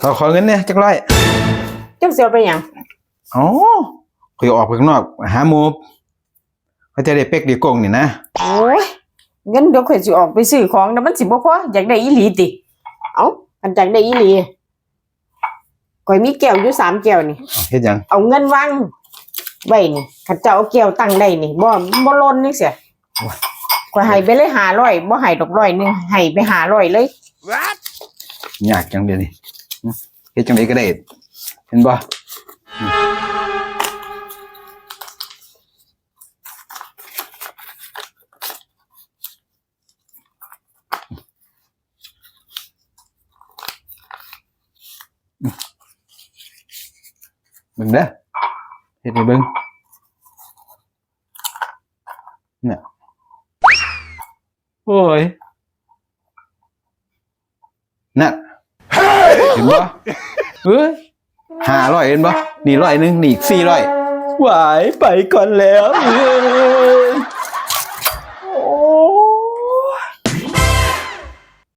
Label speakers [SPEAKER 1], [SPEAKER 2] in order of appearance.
[SPEAKER 1] ขอขอเงินเนี่ยจักร้อย
[SPEAKER 2] เจ้าเสียไปหยัง
[SPEAKER 1] อ๋อขอยออกไปข้างนอกหาหมูเขาจะได้เป็กดีโกงนี่นะ
[SPEAKER 2] โอ้ยงั้นเดี๋ยวข่อยสิออกไปซื้อของนะมันสิบ่พออยากได้อีหลีติเอ้าอันอยากได้อีหลีข่อยมีแก้วอยู่สามแก้วนี่
[SPEAKER 1] เอาเฮ็ดหยัง
[SPEAKER 2] เอาเงินวางไว้นี่ข้าเจ้าเอาแก้วตั้งได้นี่บ่บ่ล้นนี่เสียข่อยให้ไปเลย500บ่ให้ดอกร้อยหนึงให้ไป500เลย
[SPEAKER 1] ยากจังเดี๋ยวนี้หึ เฮ็ดจังไดก็ได้ เห็นบ่อืมเบิ่งเด้อเฮ็ดให้เบิ่งน่ะโอ้ยน่ะ เห็นบ่เฮ้ยห้าร้อยเห็นบ่นี่ร้อยหนึงนี่อีกสี่ร้อยหวายไปก่อนแล้วเอ้ย